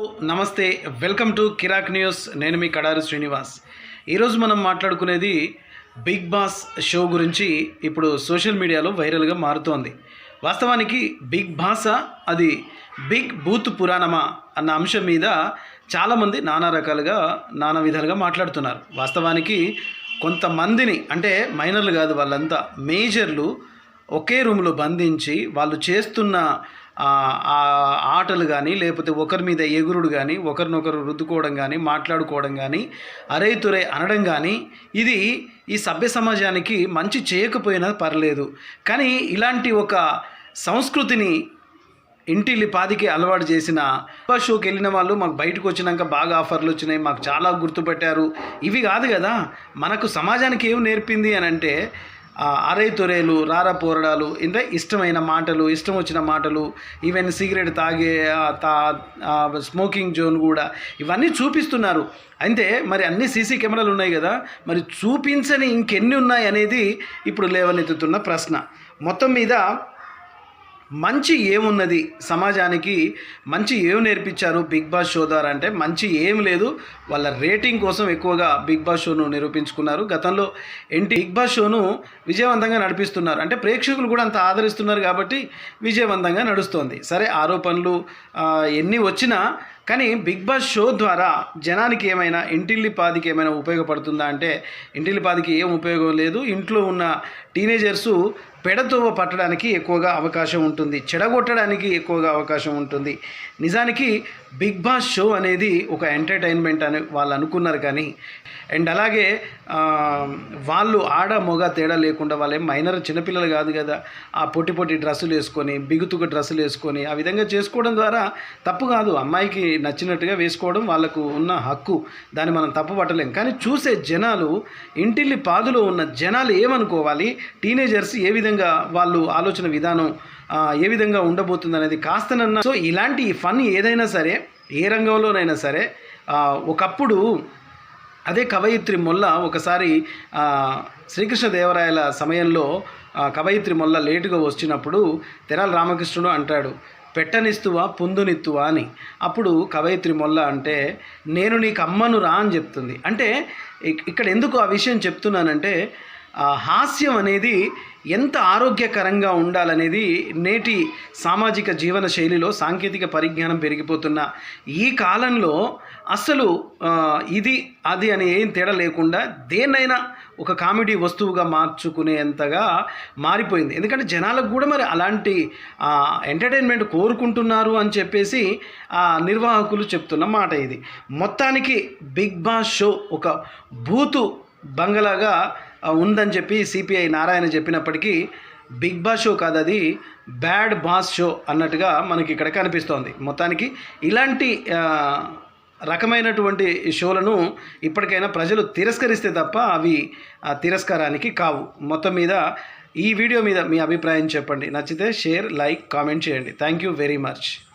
నమస్తే welcome to Kirik news. నేను మీ కడారు శ్రీనివాస్. ఈరోజు మనం మాట్లాడుకునేది బిగ్ బాస్ షో గురించి. ఇప్పుడు సోషల్ మీడియాలో వైరల్గా మారుతోంది. వాస్తవానికి బిగ్ భాష అది బిగ్ బూత్ పురాణమా? అన్న అంశం మీద చాలామంది నానా రకాలుగా నానా విధాలుగా మాట్లాడుతున్నారు. వాస్తవానికి కొంతమందిని అంటే మైనర్లు కాదు వాళ్ళంతా మేజర్లు ఒకే రూమ్లో బంధించి వాళ్ళు చేస్తున్న ఆటలు కానీ లేకపోతే ఒకరి మీద ఎగురుడు కానీ ఒకరినొకరు రుద్దుకోవడం కానీ మాట్లాడుకోవడం కానీ అరే తురే అనడం కానీ ఇది ఈ సభ్య సమాజానికి మంచి చేయకపోయినా పర్లేదు. కానీ ఇలాంటి ఒక సంస్కృతిని ఇంటిల్లి పాదికి అలవాటు చేసిన బిగ్ షోకి వెళ్ళిన వాళ్ళు మాకు బయటకు వచ్చినాక బాగా ఆఫర్లు వచ్చినాయి మాకు చాలా గుర్తుపెట్టారు. ఇవి కాదు కదా మనకు సమాజానికి ఏం నేర్పింది అని అంటే అరై తొరేలు రారా పోరడాలు అంటే ఇష్టమైన మాటలు ఇష్టం వచ్చిన మాటలు ఈవెన్ సిగరెట్ తాగే తా స్మోకింగ్ జోన్ కూడా ఇవన్నీ చూపిస్తున్నారు. అయితే మరి అన్ని సీసీ కెమెరాలు ఉన్నాయి కదా మరి చూపించని ఇంకెన్ని ఉన్నాయి అనేది ఇప్పుడు లేవనెత్తుతున్న ప్రశ్న. మొత్తం మీద మంచి ఏమున్నది? సమాజానికి మంచి ఏం నేర్పించారు బిగ్ బాస్ షో ద్వారా? అంటే మంచి ఏం లేదు. వాళ్ళ రేటింగ్ కోసం ఎక్కువగా బిగ్ బాస్ షోను నిరూపించుకున్నారు. గతంలో ఎన్టీ బిగ్ బాస్ షోను విజయవంతంగా నడిపిస్తున్నారు. అంటే ప్రేక్షకులు కూడా అంత ఆదరిస్తున్నారు కాబట్టి విజయవంతంగా నడుస్తోంది. సరే ఆరోపణలు ఎన్ని వచ్చినా కానీ బిగ్ బాస్ షో ద్వారా జనానికి ఏమైనా ఇంటిల్లి పాదికి ఏమైనా ఉపయోగపడుతుందా అంటే ఇంటిల్లిపాదికి ఏం ఉపయోగం లేదు. ఇంట్లో ఉన్న టీనేజర్సు పెడతోవ పట్టడానికి ఎక్కువగా అవకాశం ఉంటుంది. చెడగొట్టడానికి ఎక్కువగా అవకాశం ఉంటుంది. నిజానికి బిగ్ బాస్ షో అనేది ఒక ఎంటర్టైన్మెంట్ అని వాళ్ళు అనుకున్నారు కానీ అండ్ అలాగే వాళ్ళు ఆడ మొగ తేడా లేకుండా వాళ్ళే మైనర్ చిన్నపిల్లలు కాదు కదా ఆ పొట్టి పొట్టి డ్రెస్సులు వేసుకొని బిగుతుగా డ్రెస్సులు వేసుకొని ఆ విధంగా చేసుకోవడం ద్వారా తప్పు కాదు. అమ్మాయికి నచ్చినట్టుగా వేసుకోవడం వాళ్ళకు ఉన్న హక్కు. దాన్ని మనం తప్పుపట్టలేం. కానీ చూసే జనాలు ఇంటిల్లి పాదులో ఉన్న జనాలు ఏమనుకోవాలి? టీనేజర్స్ ఏ విధంగా వాళ్ళు ఆలోచన విధానం ఏ విధంగా ఉండబోతుంది అనేది కాస్తనన్నా. సో ఇలాంటి ఫన్ ఏదైనా సరే ఏ రంగంలోనైనా సరే ఒకప్పుడు అదే కవయిత్రి మొల్ల ఒకసారి శ్రీకృష్ణదేవరాయల సమయంలో కవయిత్రి మొల్ల లేటుగా వచ్చినప్పుడు తెరాల రామకృష్ణుడు అంటాడు పెట్టనిస్తువా పుందునిత్తువా అని. అప్పుడు కవయిత్రి మొల్ల అంటే నేను నీకు అమ్మను రా అని చెప్తుంది. అంటే ఇక్కడ ఎందుకు ఆ విషయం చెప్తున్నానంటే హాస్యం అనేది ఎంత ఆరోగ్యకరంగా ఉండాలనేది నేటి సామాజిక జీవన శైలిలో సాంకేతిక పరిజ్ఞానం పెరిగిపోతున్న ఈ కాలంలో అసలు ఇది అది అని ఏం తేడా లేకుండా దేన్నైనా ఒక కామెడీ వస్తువుగా మార్చుకునేంతగా మారిపోయింది. ఎందుకంటే జనాలకు కూడా మరి అలాంటి ఎంటర్టైన్మెంట్ కోరుకుంటున్నారు అని చెప్పేసి ఆ నిర్వాహకులు చెప్తున్న మాట ఇది. మొత్తానికి బిగ్ బాస్ షో ఒక బూతు బంగలాగా ఉందని చెప్పి సిపిఐ నారాయణ చెప్పినప్పటికీ బిగ్ బాస్ షో కాదు అది బ్యాడ్ బాస్ షో అన్నట్టుగా మనకి ఇక్కడ కనిపిస్తోంది. మొత్తానికి ఇలాంటి రకమైనటువంటి షోలను ఇప్పటికైనా ప్రజలు తిరస్కరిస్తే తప్ప అవి ఆ తిరస్కారానికి కావు. మొత్తం మీద ఈ వీడియో మీద మీ అభిప్రాయం చెప్పండి. నచ్చితే షేర్ లైక్ కామెంట్ చేయండి. Thank you very much